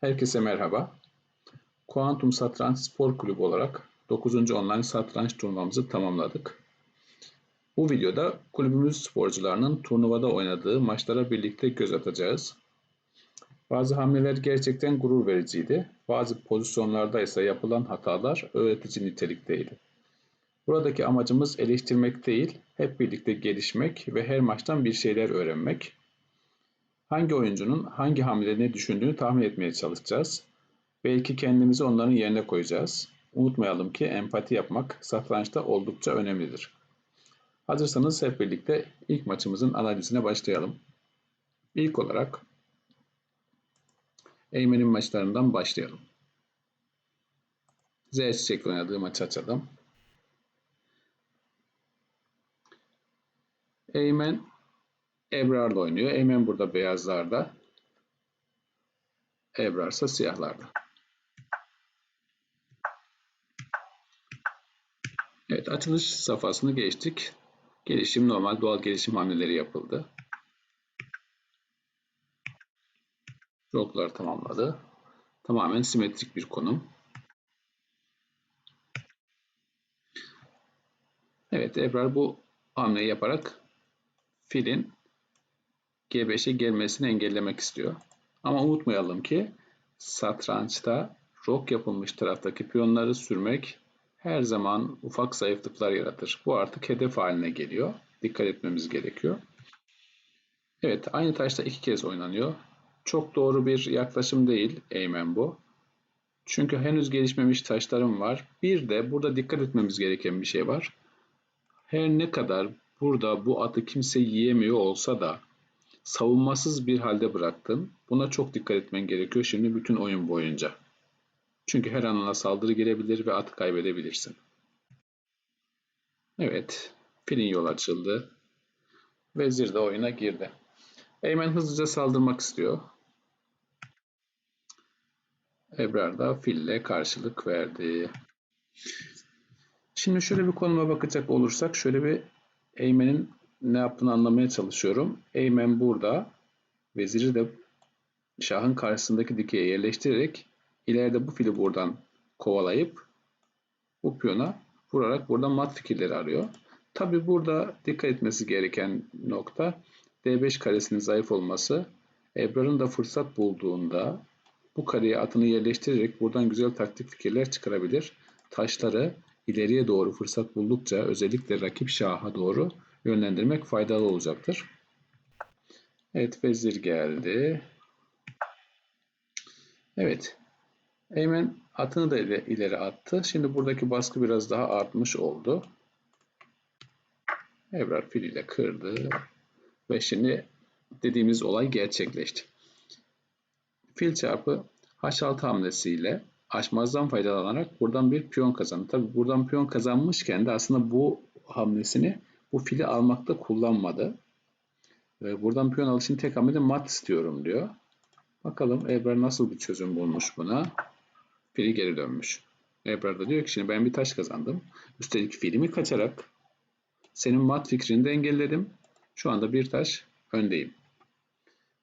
Herkese merhaba. Kuantum Satranç Spor Kulübü olarak 9. online satranç turnuvamızı tamamladık. Bu videoda kulübümüz sporcularının turnuvada oynadığı maçlara birlikte göz atacağız. Bazı hamleler gerçekten gurur vericiydi. Bazı pozisyonlarda ise yapılan hatalar öğretici nitelikteydi. Buradaki amacımız eleştirmek değil, hep birlikte gelişmek ve her maçtan bir şeyler öğrenmek. Hangi oyuncunun hangi hamlede ne düşündüğünü tahmin etmeye çalışacağız. Belki kendimizi onların yerine koyacağız. Unutmayalım ki empati yapmak satrançta oldukça önemlidir. Hazırsanız hep birlikte ilk maçımızın analizine başlayalım. İlk olarak Eymen'in maçlarından başlayalım. Z Çiçek'le oynadığı maçı açalım. Eymen Ebrar'la oynuyor. Eymen burada beyazlarda. Ebrar ise siyahlarda. Evet açılış safhasını geçtik. Gelişim normal doğal gelişim hamleleri yapıldı. Roklar tamamladı. Tamamen simetrik bir konum. Evet Ebrar bu hamleyi yaparak filin G5'e gelmesini engellemek istiyor. Ama unutmayalım ki satrançta rok yapılmış taraftaki piyonları sürmek her zaman ufak zayıflıklar yaratır. Bu artık hedef haline geliyor. Dikkat etmemiz gerekiyor. Evet aynı taşta iki kez oynanıyor. Çok doğru bir yaklaşım değil eğmen bu. Çünkü henüz gelişmemiş taşlarım var. Bir de burada dikkat etmemiz gereken bir şey var. Her ne kadar burada bu atı kimse yiyemiyor olsa da savunmasız bir halde bıraktın. Buna çok dikkat etmen gerekiyor şimdi bütün oyun boyunca. Çünkü her an ona saldırı gelebilir ve atı kaybedebilirsin. Evet, filin yol açıldı. Vezir de oyuna girdi. Eymen hızlıca saldırmak istiyor. Ebrar da fille karşılık verdi. Şimdi şöyle bir konuma bakacak olursak şöyle bir Eymen'in ne yaptığını anlamaya çalışıyorum. Eymen burada. Veziri de şahın karşısındaki dikeye yerleştirerek ileride bu fili buradan kovalayıp bu piyona vurarak buradan mat fikirleri arıyor. Tabi burada dikkat etmesi gereken nokta D5 karesinin zayıf olması. Ebrar'ın da fırsat bulduğunda bu kareye atını yerleştirerek buradan güzel taktik fikirler çıkarabilir. Taşları ileriye doğru fırsat buldukça özellikle rakip şaha doğru yönlendirmek faydalı olacaktır. Evet vezir geldi. Evet. Eymen atını da ileri attı. Şimdi buradaki baskı biraz daha artmış oldu. Ebrar fil ile kırdı. Ve şimdi dediğimiz olay gerçekleşti. Fil çarpı H6 hamlesiyle açmazdan faydalanarak buradan bir piyon kazandı. Tabi buradan piyon kazanmışken de aslında bu hamlesini bu fili almakta kullanmadı. Ve buradan piyon alışın tek hamlede mat istiyorum diyor. Bakalım Ebrar nasıl bir çözüm bulmuş buna. Fili geri dönmüş. Ebrar da diyor ki şimdi ben bir taş kazandım. Üstelik filimi kaçarak senin mat fikrini de engelledim. Şu anda bir taş öndeyim.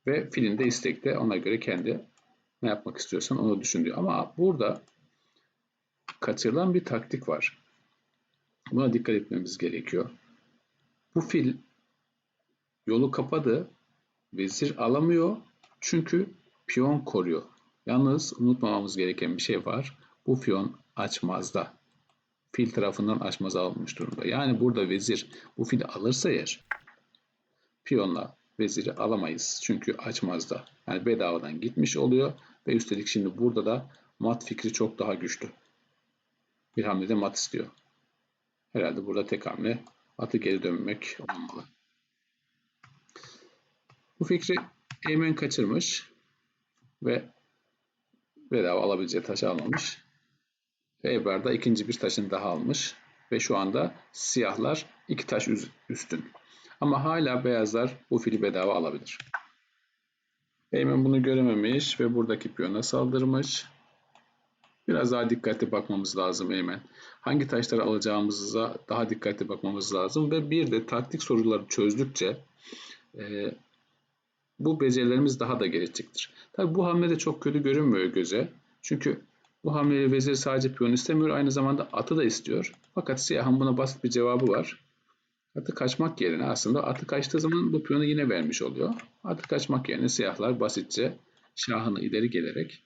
Ve filin de istekte ona göre kendi ne yapmak istiyorsan onu düşün diyor. Ama burada kaçırılan bir taktik var. Buna dikkat etmemiz gerekiyor. Bu fil yolu kapadı. Vezir alamıyor. Çünkü piyon koruyor. Yalnız unutmamamız gereken bir şey var. Bu piyon açmazda. Fil tarafından açmaz alınmış durumda. Yani burada vezir bu fili alırsa eğer piyonla veziri alamayız. Çünkü açmazda. Yani bedavadan gitmiş oluyor ve üstelik şimdi burada da mat fikri çok daha güçlü. Bir hamlede mat istiyor. Herhalde burada tek hamle atı geri dönmek olmalı. Bu fikri Eymen kaçırmış ve bedava alabileceği taşı almamış. Ve da ikinci bir taşını daha almış. Ve şu anda siyahlar iki taş üstün. Ama hala beyazlar bu fili bedava alabilir. Eymen bunu görememiş ve buradaki piyona saldırmış. Biraz daha dikkatli bakmamız lazım Eymen. Hangi taşları alacağımıza daha dikkatli bakmamız lazım. Ve bir de taktik soruları çözdükçe e, bu becerilerimiz daha da gelişecektir. Tabi bu hamle de çok kötü görünmüyor göze. Çünkü bu hamleyle vezir sadece piyon istemiyor, aynı zamanda atı da istiyor. Fakat siyahın buna basit bir cevabı var. Atı kaçmak yerine aslında atı kaçtığı zaman bu piyonu yine vermiş oluyor. Atı kaçmak yerine siyahlar basitçe şahını ileri gelerek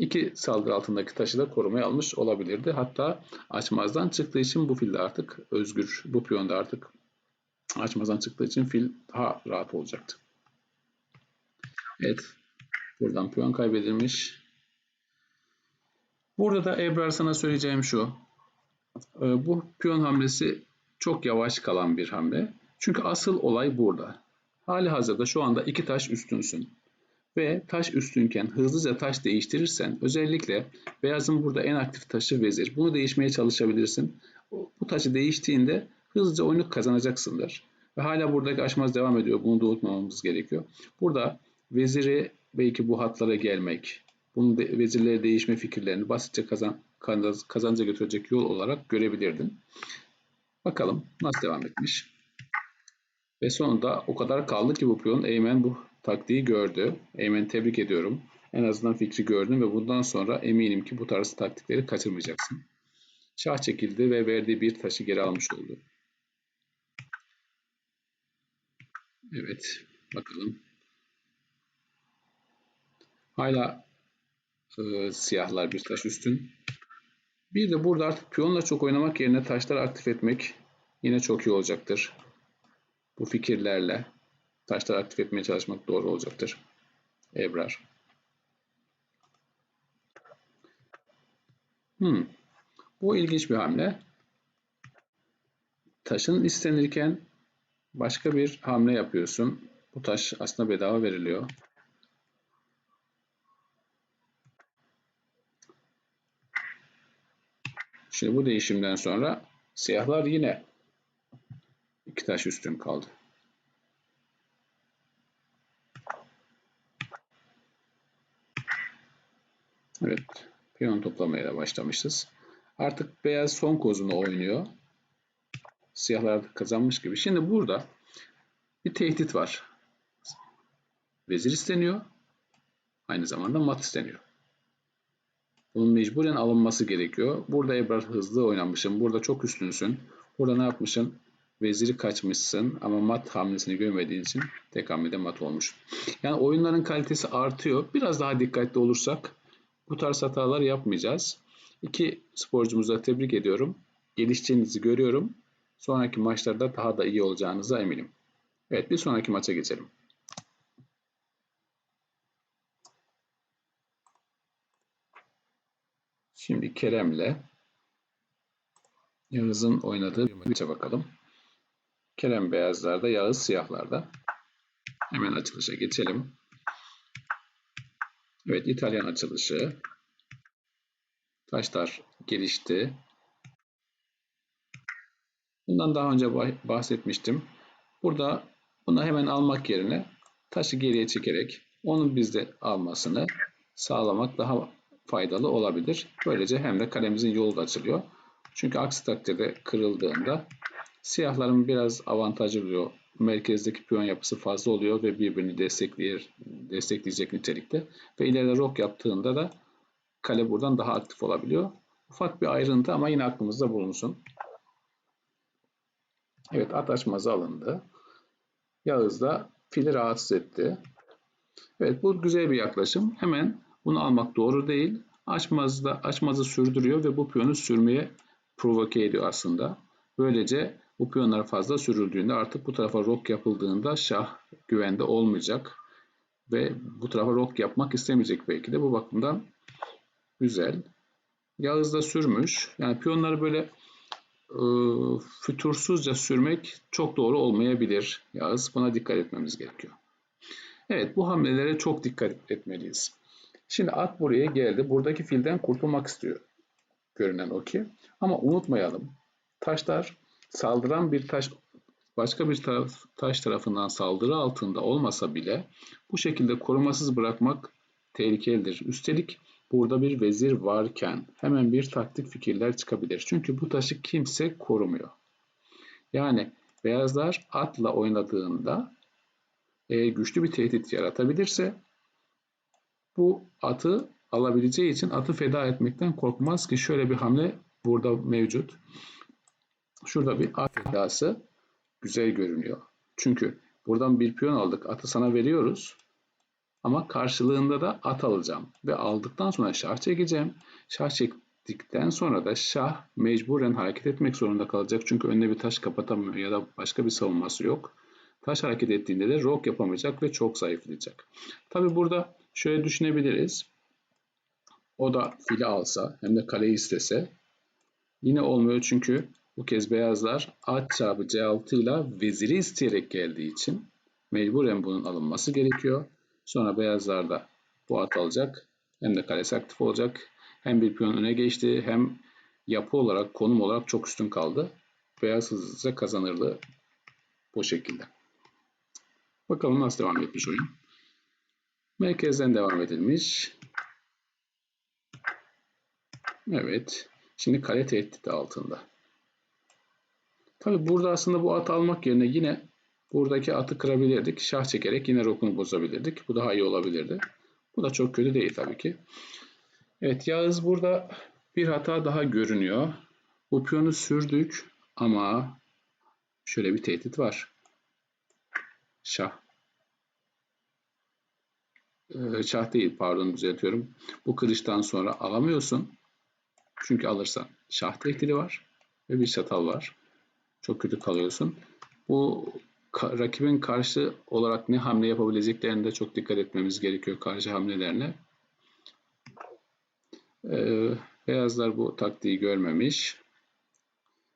iki saldırı altındaki taşı da korumaya almış olabilirdi. Hatta açmazdan çıktığı için bu fil de artık özgür, bu piyon da artık açmazdan çıktığı için fil daha rahat olacaktı. Evet, buradan piyon kaybedilmiş. Burada da Ebrar sana söyleyeceğim şu. Ee, bu piyon hamlesi çok yavaş kalan bir hamle. Çünkü asıl olay burada. Hali hazırda şu anda iki taş üstünsün. Ve taş üstünken hızlıca taş değiştirirsen özellikle beyazın burada en aktif taşı vezir. Bunu değişmeye çalışabilirsin. Bu taşı değiştiğinde hızlıca oyunu kazanacaksındır. Ve hala buradaki aşmaz devam ediyor. Bunu da unutmamamız gerekiyor. Burada veziri belki bu hatlara gelmek, bunun de, vezirlere değişme fikirlerini basitçe kazan, kazanca götürecek yol olarak görebilirdin. Bakalım nasıl devam etmiş. Ve sonunda o kadar kaldı ki bu piyon Eymen bu taktiği gördü. Eymen tebrik ediyorum. En azından fikri gördün ve bundan sonra eminim ki bu tarz taktikleri kaçırmayacaksın. Şah çekildi ve verdiği bir taşı geri almış oldu. Evet, bakalım. Hala e, siyahlar bir taş üstün. Bir de burada artık piyonla çok oynamak yerine taşları aktif etmek yine çok iyi olacaktır. Bu fikirlerle taşları aktif etmeye çalışmak doğru olacaktır. Ebrar. Hmm. Bu ilginç bir hamle. Taşın istenirken başka bir hamle yapıyorsun. Bu taş aslında bedava veriliyor. Şimdi bu değişimden sonra siyahlar yine iki taş üstün kaldı. Evet, piyon toplamaya da başlamışız. Artık beyaz son kozunu oynuyor. Siyahlar kazanmış gibi. Şimdi burada bir tehdit var. Vezir isteniyor. Aynı zamanda mat isteniyor. Bunun mecburen alınması gerekiyor. Burada Ebrar hızlı oynamışsın. Burada çok üstünsün. Burada ne yapmışsın? Veziri kaçmışsın ama mat hamlesini görmediğin için tek hamlede mat olmuş. Yani oyunların kalitesi artıyor. Biraz daha dikkatli olursak bu tarz hatalar yapmayacağız. İki sporcumuzu tebrik ediyorum. Gelişeceğinizi görüyorum. Sonraki maçlarda daha da iyi olacağınıza eminim. Evet bir sonraki maça geçelim. Şimdi Kerem'le Yağız'ın oynadığı bir maça bakalım. Kerem beyazlarda, Yağız siyahlarda. Hemen açılışa geçelim. Evet, İtalyan açılışı. Taşlar gelişti. Bundan daha önce bahsetmiştim. Burada bunu hemen almak yerine taşı geriye çekerek onun bizde almasını sağlamak daha faydalı olabilir. Böylece hem de kalemimizin yolu da açılıyor. Çünkü aksi takdirde kırıldığında siyahların biraz avantajı oluyor. Merkezdeki piyon yapısı fazla oluyor ve birbirini destekler, destekleyecek nitelikte. Ve ileride rok yaptığında da kale buradan daha aktif olabiliyor. Ufak bir ayrıntı ama yine aklımızda bulunsun. Evet at açmazı alındı. Yağız da fili rahatsız etti. Evet bu güzel bir yaklaşım. Hemen bunu almak doğru değil. Açmazda açmazı sürdürüyor ve bu piyonu sürmeye provoke ediyor aslında. Böylece bu piyonlar fazla sürüldüğünde artık bu tarafa rok yapıldığında şah güvende olmayacak. Ve bu tarafa rok yapmak istemeyecek belki de. Bu bakımdan güzel. Yağız da sürmüş. Yani piyonları böyle e, fütursuzca sürmek çok doğru olmayabilir. Yağız buna dikkat etmemiz gerekiyor. Evet bu hamlelere çok dikkat etmeliyiz. Şimdi at buraya geldi. Buradaki filden kurtulmak istiyor. Görünen o ki. Ama unutmayalım. Taşlar saldıran bir taş başka bir taraf, taş tarafından saldırı altında olmasa bile bu şekilde korumasız bırakmak tehlikelidir. Üstelik burada bir vezir varken hemen bir taktik fikirler çıkabilir. Çünkü bu taşı kimse korumuyor. Yani beyazlar atla oynadığında eğer güçlü bir tehdit yaratabilirse bu atı alabileceği için atı feda etmekten korkmaz ki şöyle bir hamle burada mevcut. Şurada bir at fedası güzel görünüyor. Çünkü buradan bir piyon aldık. Atı sana veriyoruz. Ama karşılığında da at alacağım. Ve aldıktan sonra şah çekeceğim. Şah çektikten sonra da şah mecburen hareket etmek zorunda kalacak. Çünkü önüne bir taş kapatamıyor ya da başka bir savunması yok. Taş hareket ettiğinde de rok yapamayacak ve çok zayıflayacak. Tabi burada şöyle düşünebiliriz. O da fili alsa hem de kaleyi istese yine olmuyor çünkü bu kez beyazlar at çarpı C6 ile veziri isteyerek geldiği için mecburen bunun alınması gerekiyor. Sonra beyazlar da bu at alacak. Hem de kalesi aktif olacak. Hem bir piyon öne geçti hem yapı olarak, konum olarak çok üstün kaldı. Beyaz hızlıca kazanırdı bu şekilde. Bakalım nasıl devam etmiş oyun. Merkezden devam edilmiş. Evet. Şimdi kale tehdidi altında. Tabi burada aslında bu at almak yerine yine buradaki atı kırabilirdik. Şah çekerek yine rokunu bozabilirdik. Bu daha iyi olabilirdi. Bu da çok kötü değil tabii ki. Evet Yağız burada bir hata daha görünüyor. Bu piyonu sürdük ama şöyle bir tehdit var. Şah. Ee, şah değil pardon düzeltiyorum. Bu kılıçtan sonra alamıyorsun. Çünkü alırsan şah tehdidi var ve bir çatal var. Çok kötü kalıyorsun. Bu rakibin karşı olarak ne hamle yapabileceklerine de çok dikkat etmemiz gerekiyor karşı hamlelerine. Ee, beyazlar bu taktiği görmemiş.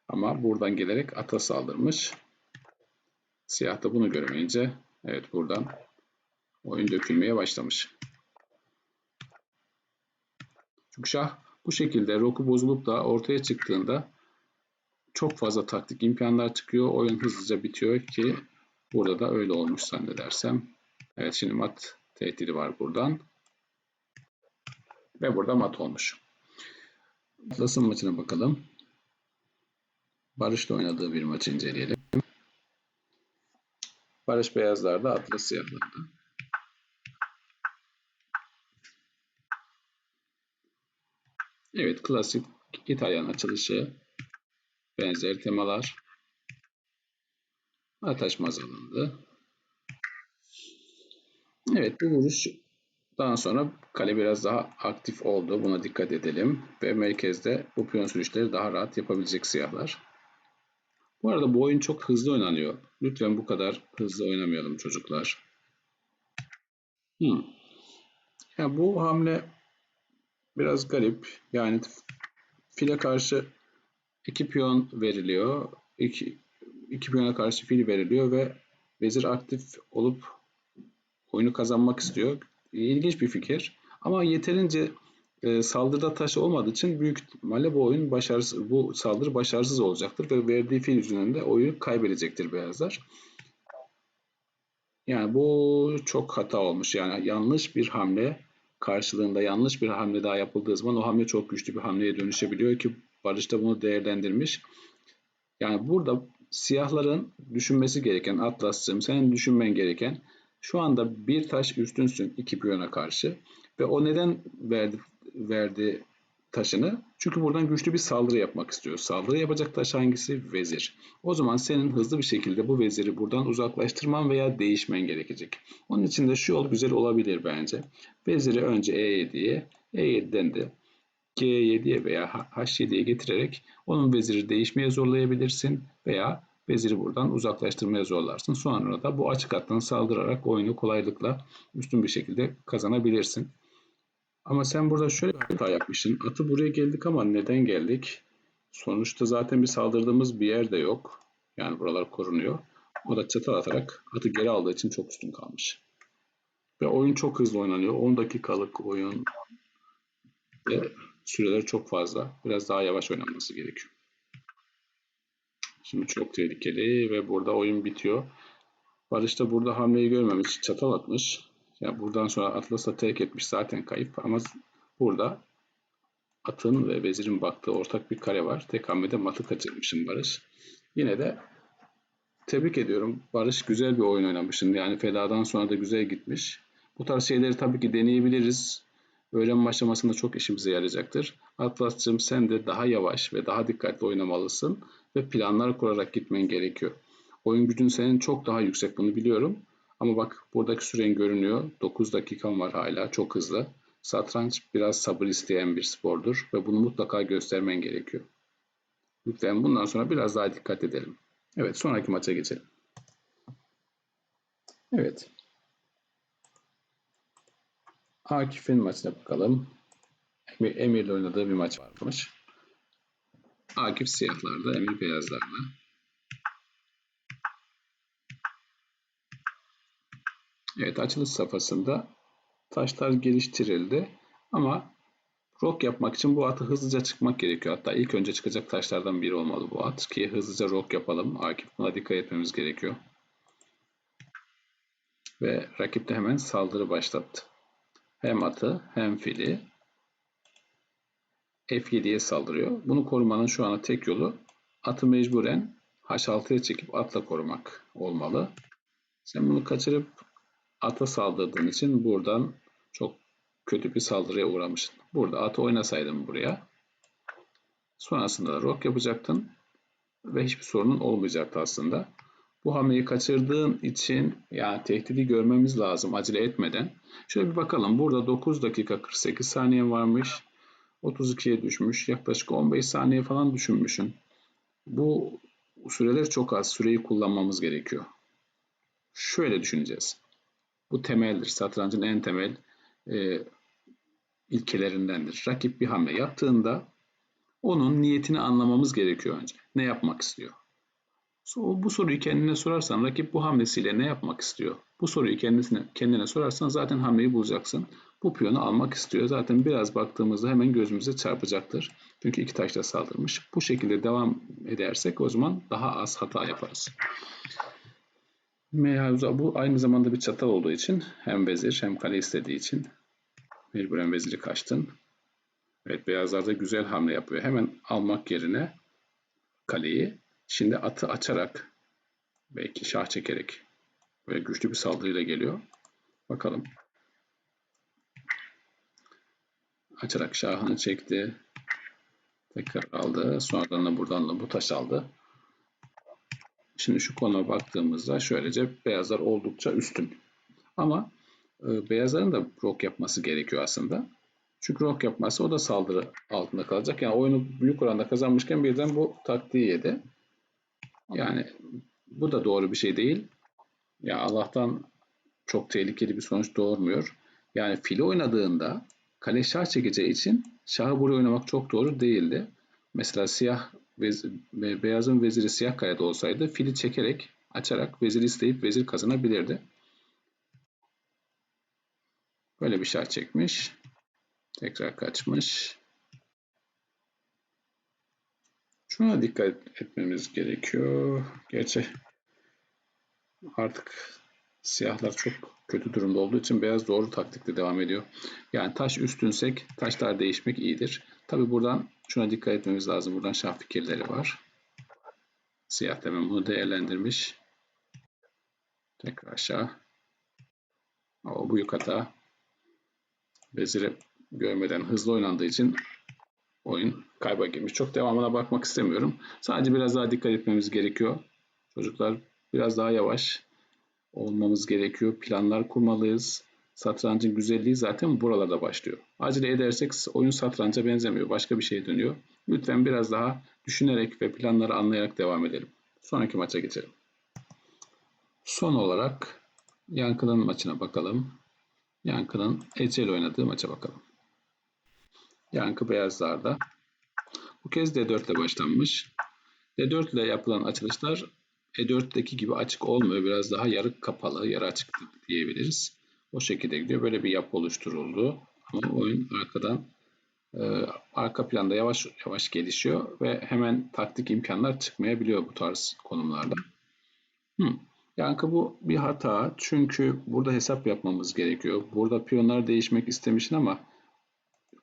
Ama buradan gelerek ata saldırmış. Siyah da bunu görmeyince evet buradan oyun dökülmeye başlamış. Çünkü şah bu şekilde roku bozulup da ortaya çıktığında çok fazla taktik imkanlar çıkıyor. Oyun hızlıca bitiyor ki burada da öyle olmuş zannedersem. Evet şimdi mat tehdidi var buradan. Ve burada mat olmuş. Atlas'ın maçına bakalım. Barış'la oynadığı bir maçı inceleyelim. Barış beyazlarda, Atlas siyahlarda. Evet, klasik İtalyan açılışı. Benzer temalar. Ataşmaz alındı. Evet, bu vuruş daha sonra kale biraz daha aktif oldu. Buna dikkat edelim. Ve merkezde bu piyon sürüşleri daha rahat yapabilecek siyahlar. Bu arada bu oyun çok hızlı oynanıyor. Lütfen bu kadar hızlı oynamayalım çocuklar. Hmm. Ya bu hamle biraz garip. Yani file karşı iki piyon veriliyor. İki, iki piyona karşı fil veriliyor ve vezir aktif olup oyunu kazanmak istiyor. İlginç bir fikir. Ama yeterince e, saldırıda taş olmadığı için büyük ihtimalle bu oyun başarısız, bu saldırı başarısız olacaktır ve verdiği fil yüzünden de oyunu kaybedecektir beyazlar. Yani bu çok hata olmuş. Yani yanlış bir hamle karşılığında yanlış bir hamle daha yapıldığı zaman o hamle çok güçlü bir hamleye dönüşebiliyor ki Barış da bunu değerlendirmiş. Yani burada siyahların düşünmesi gereken Atlas'cığım senin düşünmen gereken şu anda bir taş üstünsün iki piyona karşı ve o neden verdi verdi taşını? Çünkü buradan güçlü bir saldırı yapmak istiyor. Saldırı yapacak taş hangisi? Vezir. O zaman senin hızlı bir şekilde bu veziri buradan uzaklaştırman veya değişmen gerekecek. Onun için de şu yol güzel olabilir bence. Veziri önce E7'ye, E7'den de G7'ye veya H7'ye getirerek onun veziri değişmeye zorlayabilirsin veya veziri buradan uzaklaştırmaya zorlarsın. Sonra da bu açık hattan saldırarak oyunu kolaylıkla üstün bir şekilde kazanabilirsin. Ama sen burada şöyle bir hata yapmışsın. Atı buraya geldik ama neden geldik? Sonuçta zaten bir saldırdığımız bir yer de yok. Yani buralar korunuyor. O da çatal atarak atı geri aldığı için çok üstün kalmış. Ve oyun çok hızlı oynanıyor. 10 dakikalık oyun ve süreleri çok fazla. Biraz daha yavaş oynanması gerekiyor. Şimdi çok tehlikeli ve burada oyun bitiyor. Barış da burada hamleyi görmemiş. Çatal atmış. Yani buradan sonra Atlas'a terk etmiş zaten kayıp ama burada atın ve vezirin baktığı ortak bir kare var. Tek hamlede matı kaçırmışım Barış. Yine de tebrik ediyorum. Barış güzel bir oyun oynamışsın. Yani fedadan sonra da güzel gitmiş. Bu tarz şeyleri tabii ki deneyebiliriz. Öğrenme aşamasında çok işimize yarayacaktır. Atlas'cığım sen de daha yavaş ve daha dikkatli oynamalısın ve planlar kurarak gitmen gerekiyor. Oyun gücün senin çok daha yüksek bunu biliyorum. Ama bak buradaki süren görünüyor. 9 dakikan var hala çok hızlı. Satranç biraz sabır isteyen bir spordur ve bunu mutlaka göstermen gerekiyor. Lütfen bundan sonra biraz daha dikkat edelim. Evet sonraki maça geçelim. Evet. Akif'in maçına bakalım. Emir, Emir'le oynadığı bir maç varmış. Akif siyahlarda, Emir beyazlarda. Evet açılış safhasında taşlar geliştirildi ama rok yapmak için bu atı hızlıca çıkmak gerekiyor. Hatta ilk önce çıkacak taşlardan biri olmalı bu at ki hızlıca rok yapalım. Akif buna dikkat etmemiz gerekiyor. Ve rakip de hemen saldırı başlattı. Hem atı hem fili F7'ye saldırıyor. Bunu korumanın şu anda tek yolu atı mecburen H6'ya çekip atla korumak olmalı. Sen bunu kaçırıp ata saldırdığın için buradan çok kötü bir saldırıya uğramışsın. Burada atı oynasaydın buraya. Sonrasında da rok yapacaktın. Ve hiçbir sorunun olmayacaktı aslında. Bu hamleyi kaçırdığın için yani tehdidi görmemiz lazım acele etmeden. Şöyle bir bakalım. Burada 9 dakika 48 saniye varmış. 32'ye düşmüş. Yaklaşık 15 saniye falan düşünmüşsün. Bu süreler çok az. Süreyi kullanmamız gerekiyor. Şöyle düşüneceğiz. Bu temeldir. Satrancın en temel e, ilkelerindendir. Rakip bir hamle yaptığında onun niyetini anlamamız gerekiyor önce. Ne yapmak istiyor? Bu soruyu kendine sorarsan rakip bu hamlesiyle ne yapmak istiyor? Bu soruyu kendisine, kendine sorarsan zaten hamleyi bulacaksın. Bu piyonu almak istiyor. Zaten biraz baktığımızda hemen gözümüze çarpacaktır. Çünkü iki taşla saldırmış. Bu şekilde devam edersek o zaman daha az hata yaparız. Meyhavuza bu aynı zamanda bir çatal olduğu için hem vezir hem kale istediği için mecburen veziri kaçtın. Evet beyazlar da güzel hamle yapıyor. Hemen almak yerine kaleyi şimdi atı açarak belki şah çekerek böyle güçlü bir saldırıyla geliyor. Bakalım. Açarak şahını çekti. Tekrar aldı. Sonradan da buradan da bu taş aldı. Şimdi şu konuma baktığımızda şöylece beyazlar oldukça üstün. Ama e, beyazların da rok yapması gerekiyor aslında. Çünkü rok yapması o da saldırı altında kalacak. Yani oyunu büyük oranda kazanmışken birden bu taktiği yedi. Yani bu da doğru bir şey değil. Ya Allah'tan çok tehlikeli bir sonuç doğurmuyor. Yani fili oynadığında kale şah çekeceği için şahı buraya oynamak çok doğru değildi. Mesela siyah beyazın veziri siyah karede olsaydı fili çekerek açarak vezir isteyip vezir kazanabilirdi. Böyle bir şah çekmiş. Tekrar kaçmış. Şuna dikkat etmemiz gerekiyor. Gerçi artık siyahlar çok kötü durumda olduğu için beyaz doğru taktikle devam ediyor. Yani taş üstünsek taşlar değişmek iyidir. Tabi buradan şuna dikkat etmemiz lazım. Buradan şah fikirleri var. Siyah hemen bunu değerlendirmiş. Tekrar aşağı. O büyük hata. Veziri görmeden hızlı oynandığı için oyun kayba girmiş. Çok devamına bakmak istemiyorum. Sadece biraz daha dikkat etmemiz gerekiyor. Çocuklar biraz daha yavaş olmamız gerekiyor. Planlar kurmalıyız. Satrancın güzelliği zaten buralarda başlıyor. Acele edersek oyun satranca benzemiyor. Başka bir şey dönüyor. Lütfen biraz daha düşünerek ve planları anlayarak devam edelim. Sonraki maça geçelim. Son olarak Yankı'nın maçına bakalım. Yankı'nın Ecel oynadığı maça bakalım. Yankı beyazlarda. Bu kez D4 ile başlanmış. D4 ile yapılan açılışlar E4'teki gibi açık olmuyor. Biraz daha yarı kapalı, yarı açık diyebiliriz. O şekilde gidiyor. Böyle bir yapı oluşturuldu. Ama oyun arkadan e, arka planda yavaş yavaş gelişiyor ve hemen taktik imkanlar çıkmayabiliyor bu tarz konumlarda. Hmm. Yankı bu bir hata. Çünkü burada hesap yapmamız gerekiyor. Burada piyonlar değişmek istemişsin ama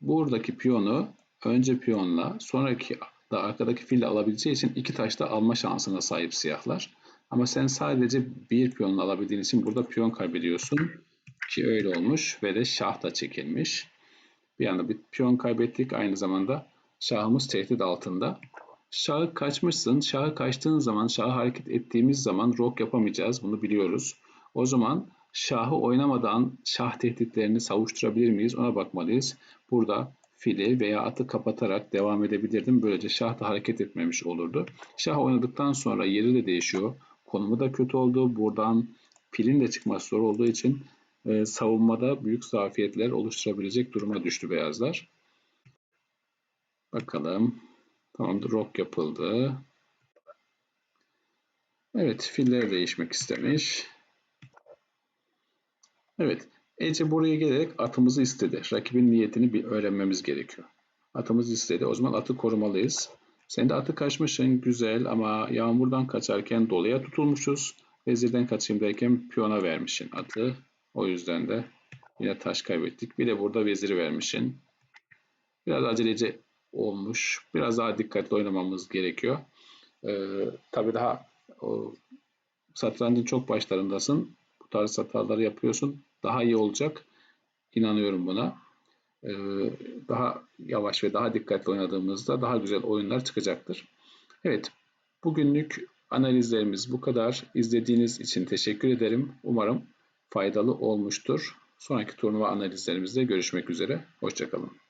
buradaki piyonu önce piyonla sonraki da arkadaki fille alabileceği için iki taşta alma şansına sahip siyahlar. Ama sen sadece bir piyon alabildiğin için burada piyon kaybediyorsun. Ki öyle olmuş ve de şah da çekilmiş. Bir anda bir piyon kaybettik. Aynı zamanda şahımız tehdit altında. Şahı kaçmışsın. Şahı kaçtığın zaman, şahı hareket ettiğimiz zaman rok yapamayacağız. Bunu biliyoruz. O zaman şahı oynamadan şah tehditlerini savuşturabilir miyiz? Ona bakmalıyız. Burada fili veya atı kapatarak devam edebilirdim. Böylece şah da hareket etmemiş olurdu. Şah oynadıktan sonra yeri de değişiyor. Konumu da kötü oldu. Buradan filin de çıkması zor olduğu için e, savunmada büyük zafiyetler oluşturabilecek duruma düştü beyazlar. Bakalım. Tamamdır. Rock yapıldı. Evet. Filler değişmek istemiş. Evet. Ece buraya gelerek atımızı istedi. Rakibin niyetini bir öğrenmemiz gerekiyor. Atımız istedi. O zaman atı korumalıyız. Sen de atı kaçmışsın. Güzel ama yağmurdan kaçarken doluya tutulmuşuz. Vezirden kaçayım derken piyona vermişsin atı. O yüzden de yine taş kaybettik. Bir de burada veziri vermişsin. Biraz aceleci olmuş. Biraz daha dikkatli oynamamız gerekiyor. Ee, tabii daha o, satrancın çok başlarındasın. Bu tarz hataları yapıyorsun. Daha iyi olacak. İnanıyorum buna. Ee, daha yavaş ve daha dikkatli oynadığımızda daha güzel oyunlar çıkacaktır. Evet, bugünlük analizlerimiz bu kadar. İzlediğiniz için teşekkür ederim. Umarım faydalı olmuştur. Sonraki turnuva analizlerimizde görüşmek üzere. Hoşçakalın.